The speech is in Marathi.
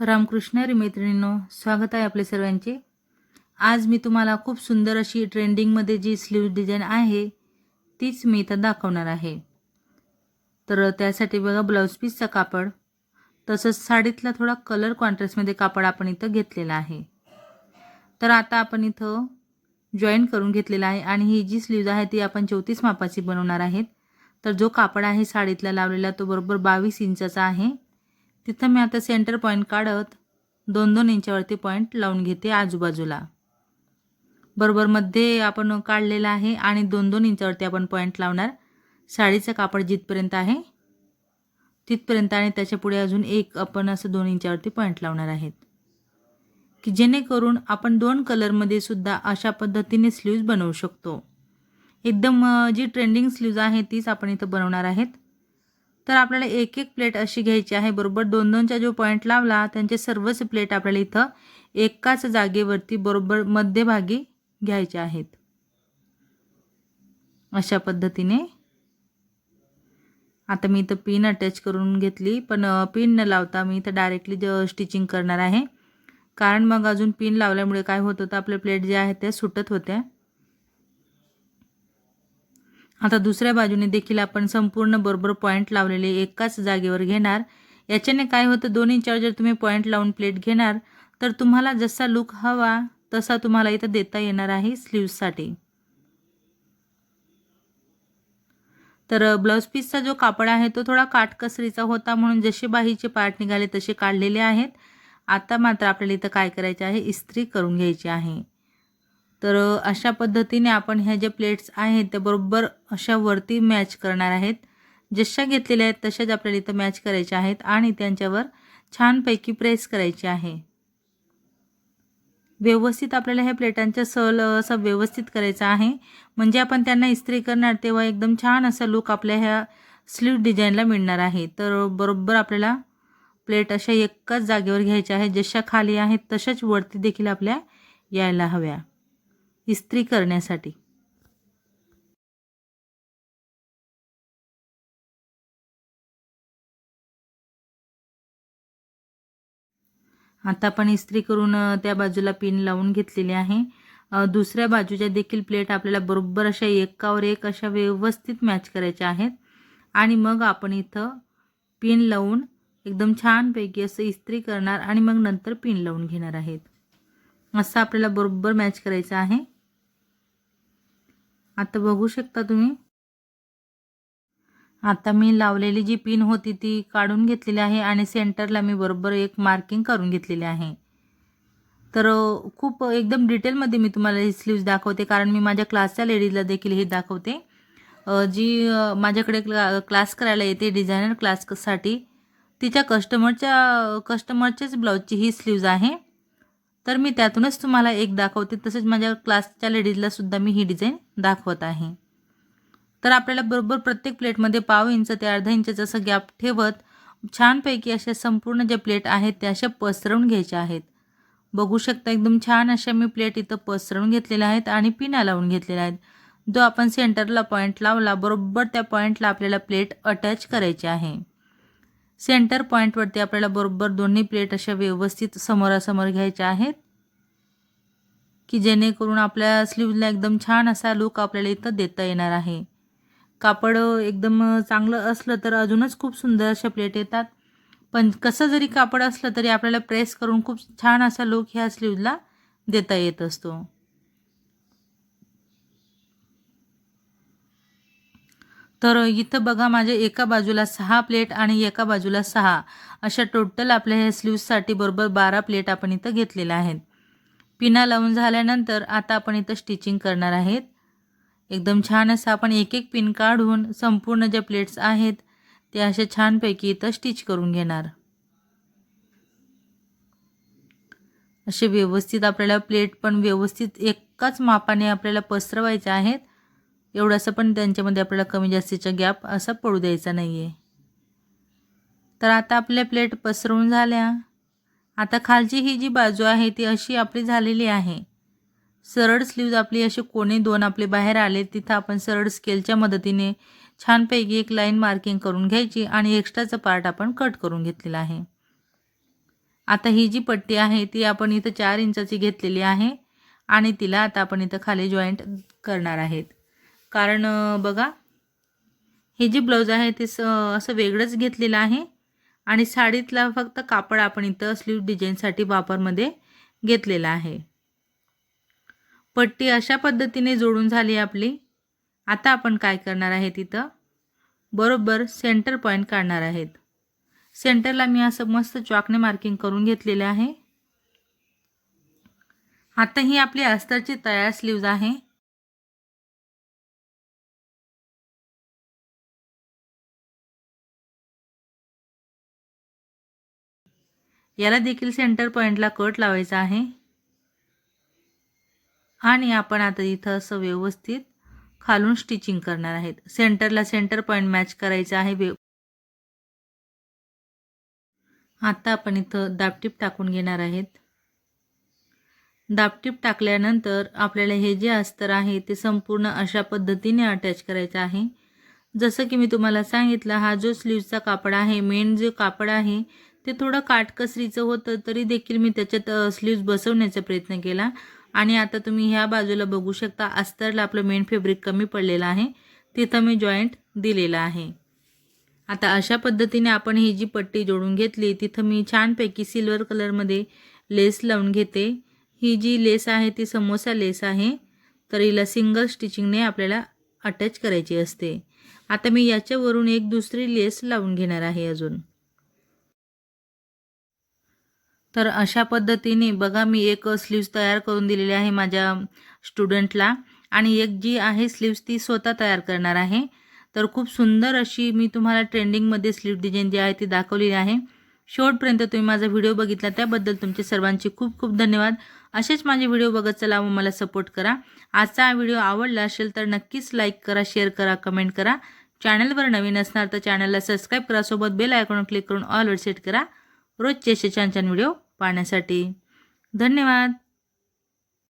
रामकृष्ण मैत्रिणींनो स्वागत आहे आपले सर्वांचे. आज मी तुम्हाला खूप सुंदर अशी ट्रेंडिंगमध्ये जी स्लीव डिझाईन आहे तीच मी इथं दाखवणार आहे. तर त्यासाठी बघा ब्लाऊज पीसचा कापड. तसंच साडीतला थोडा कलर कॉन्ट्रास्टमध्ये कापड आपण इथं घेतलेला आहे. तर आता आपण इथं जॉईन करून घेतलेला आहे आणि ही जी स्लीव्ज आहे ती आपण चौतीस मापाची बनवणार आहेत. तर जो कापड आहे साडीतला लावलेला तो बरोबर बावीस इंचाचा आहे. तिथं मी आता सेंटर पॉईंट काढत दोन दोन इंचावरती पॉईंट लावून घेते आजूबाजूला. बरोबर मध्ये आपण काढलेला आहे आणि दोन दोन इंचावरती आपण पॉईंट लावणार. साडीचं कापड जिथपर्यंत आहे तिथपर्यंत आणि त्याच्या पुढे अजून एक आपण असं दोन इंचावरती पॉईंट लावणार आहेत. की जेणेकरून आपण दोन कलरमध्ये सुद्धा अशा पद्धतीने स्लीव्ज बनवू शकतो. एकदम जी ट्रेंडिंग स्लीव्ज आहे तीच आपण इथं बनवणार आहेत. तर आपल्याला एक एक प्लेट अशी घ्यायची आहे. बरोबर? दोन दोनचा जो पॉईंट लावला त्यांचे सर्वच प्लेट आपल्याला इथं एकाच जागेवरती बरोबर मध्यभागी घ्यायचे आहेत. अशा पद्धतीने. आता मी इथं पिन अटॅच करून घेतली पण पिन न लावता मी इथं डायरेक्टली ज स्टिचिंग करणार आहे. कारण मग अजून पिन लावल्यामुळे काय होत होतं? आपले प्लेट जे आहेत त्या सुटत होत्या. आता दुसऱ्या बाजूने देखील आपण संपूर्ण बरोबर पॉईंट लावलेले एकाच जागेवर घेणार. याच्याने काय होतं? दोन्ही इंचावर जर तुम्ही पॉईंट लावून प्लेट घेणार तर तुम्हाला जसा लुक हवा तसा तुम्हाला इथं देता येणार आहे स्लीव्ससाठी तर ब्लाऊज पीसचा जो कापड आहे तो थोडा काटकसरीचा होता म्हणून जसे बाहीचे पार्ट निघाले तसे काढलेले आहेत. आता मात्र आपल्याला इथं काय करायचे आहे? इस्त्री करून घ्यायची आहे. तर अशा पद्धतीने आपण ह्या ज्या प्लेट्स आहेत त्या बरोबर अशा वरती मॅच करणार आहेत. जशा घेतलेल्या आहेत तशाच आपल्याला इथं मॅच करायच्या आहेत आणि त्यांच्यावर छानपैकी प्रेस करायची आहे. व्यवस्थित आपल्याला ह्या प्लेटांच्या सल असं व्यवस्थित करायचा आहे. म्हणजे आपण त्यांना इस्त्री करणार तेव्हा एकदम छान असा लुक आपल्या ह्या स्लीव डिझाईनला मिळणार आहे. तर बरोबर आपल्याला प्लेट अशा एकाच जागेवर घ्यायच्या आहे जशा खाली आहेत तशाच वरती देखील आपल्या यायला हव्या. इस्त्री करण्यासाठी. आता आपण इस्त्री करून त्या बाजूला पिन लावून घेतलेली आहे. दुसऱ्या बाजूच्या देखील प्लेट आपल्याला बरोबर अशा एकावर एक अशा व्यवस्थित मॅच करायच्या आहेत. आणि मग आपण इथं पिन लावून एकदम छानपैकी असं इस्त्री करणार आणि मग नंतर पिन लावून घेणार आहेत. असं आपल्याला बरोबर मॅच करायचं आहे. आता बघू शकता तुम्ही. आता मी लावलेली जी पिन होती ती काढून घेतलेली आहे आणि सेंटरला मी बरोबर एक मार्किंग करून घेतलेली आहे. तर खूप एकदम डिटेलमध्ये मी तुम्हाला ही स्लीव्ज दाखवते कारण मी माझ्या क्लासच्या लेडीजला देखील हे दाखवते. जी माझ्याकडे क्ला क्लास करायला येते डिझायनर क्लाससाठी तिच्या कस्टमरच्या कस्टमरच्याच ब्लाऊजची ही स्लीव्ज आहे. तर मी त्यातूनच तुम्हाला एक दाखवते. तसेच माझ्या क्लासच्या लेडीजलासुद्धा मी ही डिझाईन दाखवत आहे. तर आपल्याला बरोबर प्रत्येक प्लेटमध्ये पाव इंच ते अर्धा इंच असं गॅप ठेवत छानपैकी अशा संपूर्ण ज्या प्लेट आहेत त्या अशा पसरवून घ्यायच्या आहेत. बघू शकता एकदम छान अशा मी प्लेट इथं पसरवून घेतलेल्या आहेत आणि पिना लावून घेतलेल्या आहेत. जो आपण सेंटरला पॉईंट लावला बरोबर त्या पॉईंटला आपल्याला प्लेट अटॅच करायची आहे. सेंटर पॉईंटवरती आपल्याला बरोबर दोन्ही प्लेट अशा व्यवस्थित समोरासमोर घ्यायच्या आहेत की जेणेकरून आपल्या स्लीवला एकदम छान असा लुक आपल्याला इथं देता येणार आहे. कापड एकदम चांगलं असलं तर अजूनच खूप सुंदर अशा प्लेट येतात. पण कसं जरी कापड असलं तरी आपल्याला प्रेस करून खूप छान असा लुक ह्या स्लीवला देता येत असतो. तर इथं बघा माझ्या एका बाजूला सहा प्लेट आणि एका बाजूला सहा. अशा टोटल आपल्या ह्या स्लीव्ससाठी बरोबर बारा प्लेट आपण इथं घेतलेल्या आहेत. पिना लावून झाल्यानंतर आता आपण इथं स्टिचिंग करणार आहेत. एकदम छान असं आपण एक एक पिन काढून संपूर्ण ज्या प्लेट्स आहेत ते अशा छानपैकी इथं स्टिच करून घेणार. असे व्यवस्थित आपल्याला प्लेट पण व्यवस्थित एकाच मापाने आपल्याला पसरवायचे आहेत. एवढासा पण त्यांच्यामध्ये आपल्याला कमी जास्तीचा गॅप असा पडू द्यायचा नाही आहे तर आता आपल्या प्लेट पसरवून झाल्या. आता खालची ही जी बाजू आहे ती अशी आपली झालेली आहे. सरळ स्लीव्ज आपली असे कोणी दोन आपले बाहेर आले तिथं आपण सरळ स्केलच्या मदतीने छानपैकी एक लाईन मार्किंग करून घ्यायची आणि एक्स्ट्राचं पार्ट आपण कट करून घेतलेला आहे. आता ही जी पट्टी आहे ती आपण इथं चार इंचाची घेतलेली आहे आणि तिला आता आपण इथं खाली जॉईंट करणार आहेत. कारण बघा हे जे ब्लाऊज आहे ते स असं वेगळंच घेतलेलं आहे आणि साडीतला फक्त कापड आपण इथं स्लीव डिझाईनसाठी वापरमध्ये घेतलेला आहे. पट्टी अशा पद्धतीने जोडून झाली आपली. आता आपण काय करणार आहे तिथं? बरोबर सेंटर पॉईंट काढणार आहेत. सेंटरला मी असं मस्त चॉकने मार्किंग करून घेतलेले आहे. आता ही आपली अस्तरची तयार स्लीव्ज आहे. याला देखील सेंटर पॉईंटला कट लावायचा आहे. आणि आपण आता इथं असं व्यवस्थित खालून स्टिचिंग करणार आहेत. सेंटरला सेंटर पॉईंट मॅच करायचा आहे. आता आपण इथं दापटीप टाकून घेणार आहेत. दापटीप टाकल्यानंतर आपल्याला हे जे अस्तर आहे ते संपूर्ण अशा पद्धतीने अटॅच करायचं आहे. जसं की मी तुम्हाला सांगितलं हा जो स्लीवचा कापड आहे मेन जो कापड आहे ते थोडं काटकसरीचं होतं तरी देखील मी त्याच्यात स्लीव्ज बसवण्याचा प्रयत्न केला. आणि आता तुम्ही ह्या बाजूला बघू शकता अस्तरला आपलं मेन फॅब्रिक कमी पडलेलं आहे. तिथं मी जॉईंट दिलेला आहे. आता अशा पद्धतीने आपण ही जी पट्टी जोडून घेतली तिथं मी छानपैकी सिल्वर कलरमध्ये लेस लावून घेते. ही जी लेस आहे ती समोसा लेस आहे. तर हिला सिंगल स्टिचिंगने आपल्याला अटॅच करायची असते. आता मी याच्यावरून एक दुसरी लेस लावून घेणार आहे अजून. तर अशा पद्धतीने बघा मी एक स्लीव्ज तयार करून दिलेली आहे माझ्या स्टुडंटला आणि एक जी आहे स्लीव्स ती स्वतः तयार करणार आहे. तर खूप सुंदर अशी मी तुम्हाला ट्रेंडिंगमध्ये स्लीव डिझाईन जी आहे ती दाखवलेली आहे. शेवटपर्यंत तुम्ही माझा व्हिडिओ बघितला त्याबद्दल तुमचे सर्वांचे खूप खूप धन्यवाद. असेच माझे व्हिडिओ बघत चला व मला सपोर्ट करा. आजचा हा व्हिडिओ आवडला असेल तर नक्कीच लाईक करा शेअर करा कमेंट करा. चॅनलवर नवीन असणार तर चॅनलला सबस्क्राईब करा. सोबत बेल आयकॉन क्लिक करून ऑलवर सेट करा. रोजचे असे छान छान व्हिडिओ पाहण्यासाठी. धन्यवाद.